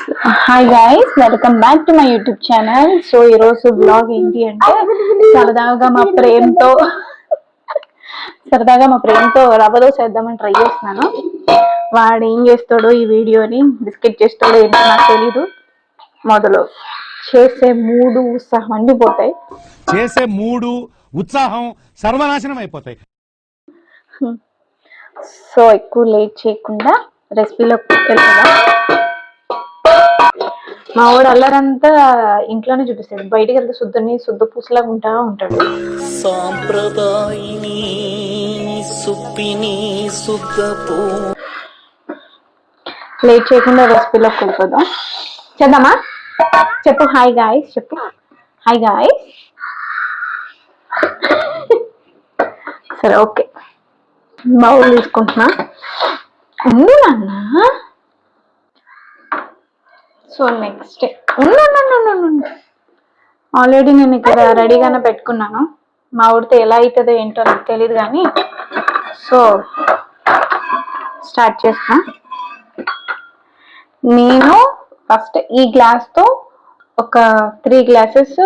Hi guys welcome back to my YouTube channel so ఈరోజు blog ఏంటి అంటే సరదాగా మా ప్రేమతో సరదాగా మా ప్రేమతో రవ్వ దోశ వేద్దామని ట్రై చేస్తున్నాను. వాడు ఏం చేస్తాడో ఈ వీడియోని బిస్కెట్ చేస్తాడో ఏంటో నాకు తెలీదు. మొదలు చేసే మూడు ఉత్సాహం మండిపోతాయి చేసే మూడు ఉత్సాహం సర్వనాశనం అయిపోతాయి. సో ఎక్కువ లేట్ చేయకుండా రెసిపీలోకి మా వాడు అల్లరంతా ఇంట్లోనే చూపిస్తాడు. బయటికి వెళ్తే శుద్ధని శుద్ధ పూసలాగా ఉంటా ఉంటాడు. సాంప్రదాయిని సుప్పిని లేట్ చేయకుండా రెసిపీలోకి వెళ్ళిపోదాం చేద్దామా? చెప్పు హాయ్ గాయస్ చెప్పు. హాయ్ గాయస్ సరే ఓకే బౌల్ తీసుకుంటున్నా. ఉండు నాన్న? సో నెక్స్ట్ ఆల్రెడీ నేను ఇక్కడ రెడీగానే పెట్టుకున్నాను. మా ఊడితే ఎలా అవుతుందో ఏంటో నాకు తెలియదు కానీ. సో స్టార్ట్ చేస్తా. నేను ఫస్ట్ ఈ గ్లాస్తో ఒక త్రీ గ్లాసెస్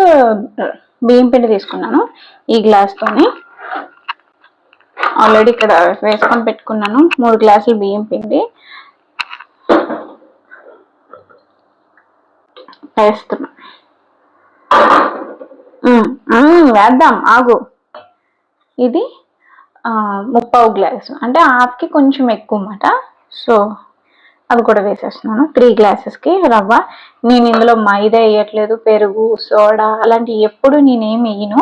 బియ్యం పిండి తీసుకున్నాను. ఈ గ్లాస్తోని ఆల్రెడీ ఇక్కడ వేసుకొని పెట్టుకున్నాను. మూడు గ్లాసులు బియ్యం పిండి. వేస్తున్నా వేద్దాం ఆగు. ఇది ఆ, ముప్పావు గ్లాసు. అంటే హాఫ్కి కొంచెం ఎక్కువ అన్నమాట. సో అవి కూడా వేసేస్తున్నాను. త్రీ గ్లాసెస్కి రవ్వ. నేను ఇందులో మైదా వేయట్లేదు పెరుగు సోడా అలాంటివి ఎప్పుడు నేనేం వేయను.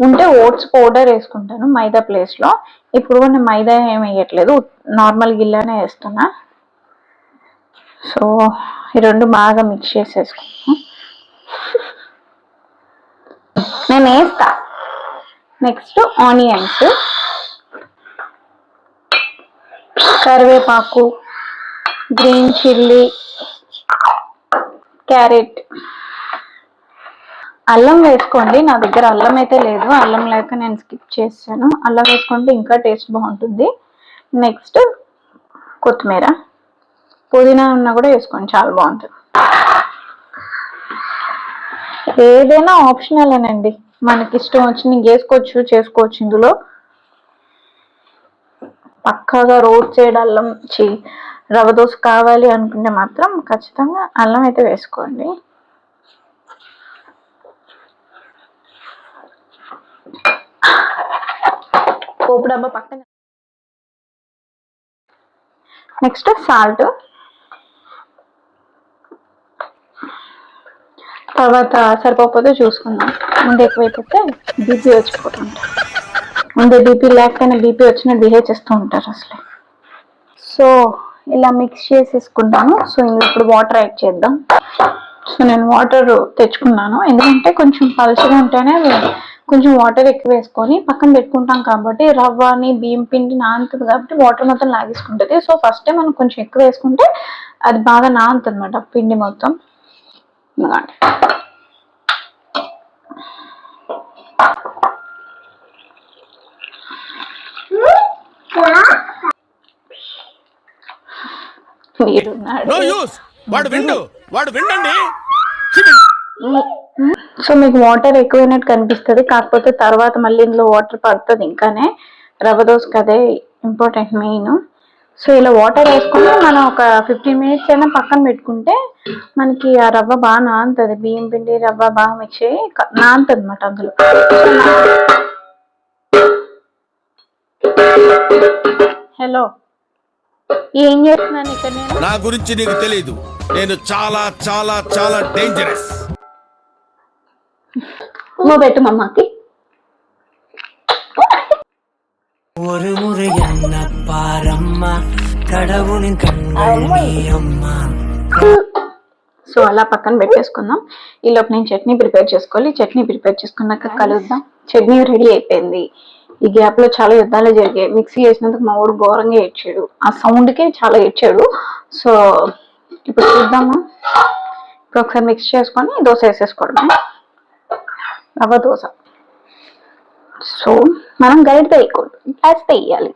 ఉంటే ఓట్స్ పౌడర్ వేసుకుంటాను మైదా ప్లేస్లో. ఇప్పుడు కూడా నేను మైదా ఏం వేయట్లేదు. నార్మల్ గిల్లానే వేస్తున్నా. సో ఈ రెండు బాగా మిక్స్ చేసేసుకున్నాను నేను వేస్తా. నెక్స్ట్ ఆనియన్స్ కరివేపాకు గ్రీన్ చిల్లీ క్యారెట్ అల్లం వేసుకోండి. నా దగ్గర అల్లం అయితే లేదు. అల్లం లేక నేను స్కిప్ చేశాను. అల్లం వేసుకుంటే ఇంకా టేస్ట్ బాగుంటుంది. నెక్స్ట్ కొత్తిమీర. పుదీనా ఉన్నా కూడా వేసుకోండి చాలా బాగుంటుంది. ఏదైనా ఆప్షనల్ అనండి. మనకి ఇష్టం వచ్చింది వేసుకోవచ్చు చేసుకోవచ్చు ఇందులో. పక్కాగా రోడ్ సైడ్ అల్లం చి రవ దోశ కావాలి అనుకుంటే మాత్రం ఖచ్చితంగా అల్లం అయితే వేసుకోండి. పోపు డబ్బా పక్కన. Next salt. తర్వాత సరిపోకపోతే చూసుకుందాం. ముందు ఎక్కువైపోతే బీపీ వచ్చిపోతుంటారు ముందే బీపీ లేకపోయినా బీపీ వచ్చిన బిహేవ్ చేస్తూ ఉంటారు అసలు. సో ఇలా మిక్స్ చేసేసుకున్నాను సో ఇందులో ఇప్పుడు వాటర్ యాడ్ చేద్దాం. సో నేను వాటర్ తెచ్చుకున్నాను. ఎందుకంటే కొంచెం పలుచగా ఉంటేనే కొంచెం వాటర్ ఎక్కువ వేసుకొని పక్కన పెట్టుకుంటాం కాబట్టి రవ్వని బియ్యం పిండి నానుతుంది కాబట్టి వాటర్ మొత్తం లాగేసుకుంటుంది. సో ఫస్ట్ మనం కొంచెం ఎక్కువ వేసుకుంటే అది బాగా నానుతుంది అనమాట పిండి మొత్తం. ఎందుకంటే వీడున్నాడు నో యూస్ వాడు విండు. వాడు విండండి. సో మీకు వాటర్ ఎక్కువైనట్టు కనిపిస్తుంది. కాకపోతే తర్వాత మళ్ళీ ఇందులో వాటర్ పడుతుంది. ఇంకానే రవ్వ దోశకి అదే ఇంపార్టెంట్ మెయిన్ సో ఇలా వాటర్ వేసుకొని మనం ఒక ఫిఫ్టీన్ మినిట్స్ అయినా పక్కన పెట్టుకుంటే మనకి ఆ రవ్వ బాగా నానుతుంది. బియ్యం పిండి రవ్వ బాగా మిక్స్ అయ్యి నానుతుంది అనమాట అందులో. హలో. ఏం చేస్తున్నాను ఇక్కడ నేను నా గురించి నీకు తెలియదు నేను చాలా చాలా చాలా డేంజరస్ నువ్వు పెట్టు మమ్మకి ஒரு முறை என்ன பாரம்மா கடவுளின் கண்கள் நீ அம்மா సో అలా పక్కన పెట్టేసుకుందాం ఈలోపు నేను చట్నీ ప్రిపేర్ చేసుకోవాలి చట్నీ ప్రిపేర్ చేసుకున్నాక కలుద్దాం చట్నీ రెడీ అయిపోయింది ఈ గ్యాప్లో చాలా యుద్ధాలు జరిగాయి. మిక్సీ వేసినందుకు మా ఊడు ఘోరంగా ఏడ్చాడు. ఆ సౌండ్కే చాలా ఏడ్చాడు. సో ఇప్పుడు చూద్దాము? ఇప్పుడు ఒకసారి మిక్స్ చేసుకొని దోశ వేసేసుకోవడమే. రవ్వ దోశ. సో మనం గరిటతో వేయకూడదు గ్లాస్తో వేయాలి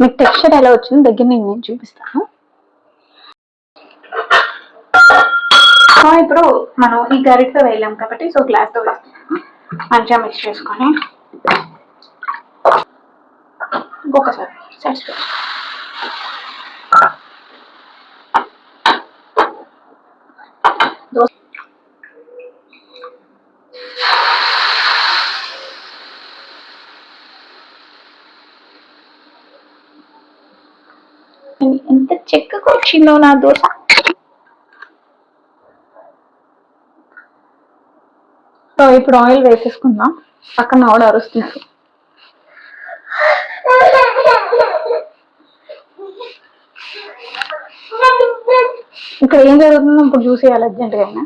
మీకు టెక్స్చర్ ఎలా వచ్చిందో దగ్గర నేను నేను చూపిస్తాను. సో ఇప్పుడు మనం ఈ గరిటతో వేయలేం కాబట్టి సో గ్లాస్తో వేస్తాం మంచిగా మిక్స్ చేసుకొని. ఇంకొకసారి సైడ్స్ ఎంత చెక్క వచ్చిందో నా దోశ సో ఇప్పుడు ఆయిల్ వేసేసుకుందాం. పక్కన ఆవిడ అరుస్తున్నారు. ఇక్కడ ఏం జరుగుతుందో ఇప్పుడు చూసేయాలి అర్జెంట్గా అయినా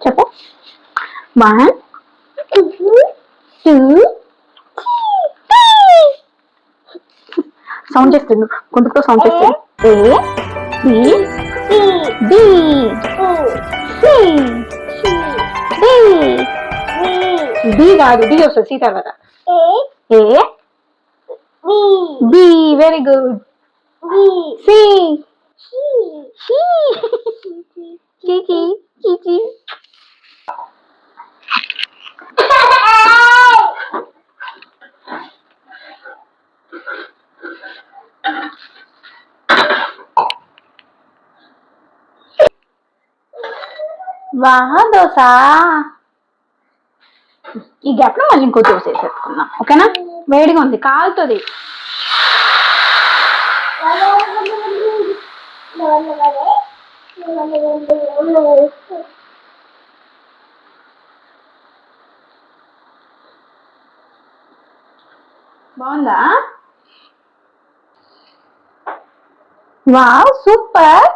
చెప్ప వన్ టూ సౌండ్ చేస్తుంది గొంతుతో సౌండ్ చేస్తుంది A B B C D B కాదు డి వస్తుంది సి తర్వాత A B. B. Very good. B. C. C. C. Chichi. Chichi. वहां दोसा ఈ గ్యాప్లో మళ్ళీ ఇంకో దోశ వేసేసుకుందాం ఓకేనా? వేడిగా ఉంది. కాలుతుంది. బాగుందా? Wow super.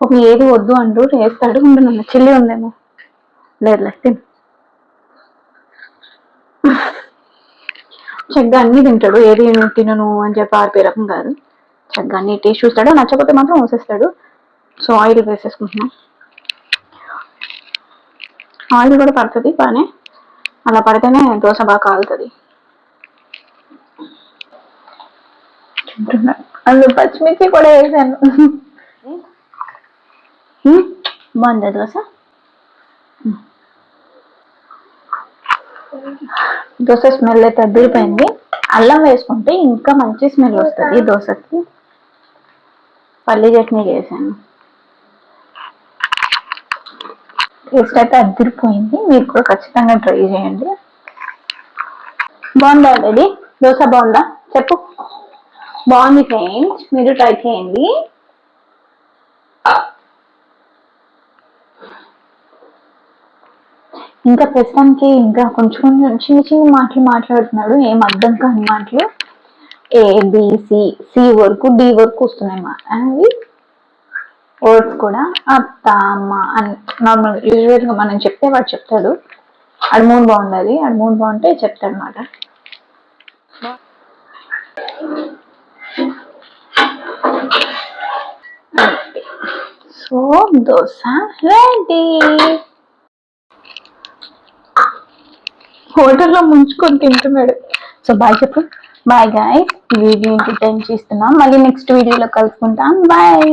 ఒక ఏది వద్దు అంటూ వేస్తాడు ఉండు చిల్లి ఉందేమో. లేదు లేదు తిను. చక్కగా అన్ని తింటాడు. ఏది తినను అని చెప్పి ఆడిపోయే రకం కాదు. చక్కగా అన్ని టేస్ట్ చూస్తాడు. నచ్చకపోతే మాత్రం వేసేస్తాడు. సో ఆయిల్ వేసేసుకుంటున్నాం. ఆయిల్ కూడా పడుతుంది బాగానే. అలా పడితేనే దోశ బాగా కాలుతుంది. అందులో పచ్చిమిర్చి కూడా వేసాను. బాగుందా దోశ hmm. దోశ స్మెల్ అయితే అదిరిపోయింది. అల్లం వేసుకుంటే ఇంకా మంచి స్మెల్ వస్తుంది దోశకి. పల్లి చట్నీ చేశాను. టేస్ట్ అయితే అదిరిపోయింది. మీరు కూడా ఖచ్చితంగా ట్రై చేయండి. బాగుందా ఆల్రెడీ దోశ బాగుందా? చెప్పు. బాగుంది ఫ్రెండ్స్. మీరు ట్రై చేయండి. ఇంకా ప్రస్తుతానికి ఇంకా కొంచెం కొంచెం చిన్న చిన్న మాటలు మాట్లాడుతున్నాడు ఏం అర్థం కాని మాటలు. ఏ బి సి వరకు డి వరకు వస్తున్నాయి మా అవి వర్డ్స్ కూడా. అత్త అమ్మ అని నార్మల్ యూజువల్గా మనం చెప్తే వాడు చెప్తాడు. ఆడు మూడు బాగుండాలి. అది మూడు బాగుంటే చెప్తాడు అనమాట సో దోశ రెడీ. హోటల్లో ముంచుకొని తింటున్నాడు. సో బాయ్ చెప్పు. Bye guy. ఈ వీడియో టైం చేస్తున్నాం? మళ్ళీ నెక్స్ట్ వీడియోలో కలుసుకుంటాం. బాయ్.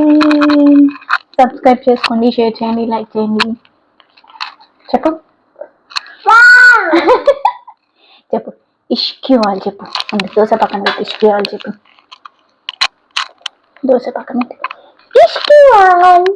సబ్స్క్రైబ్ చేసుకోండి షేర్ చేయండి లైక్ చేయండి. చెప్పు. చెప్పు. ఇష్కి వాళ్ళు చెప్పు. అంటే దోశ పక్కన పెట్టి ఇష్కి వాళ్ళు చెప్పు. దోశ పక్కన పెట్టి. ఇష్కి వాళ్ళు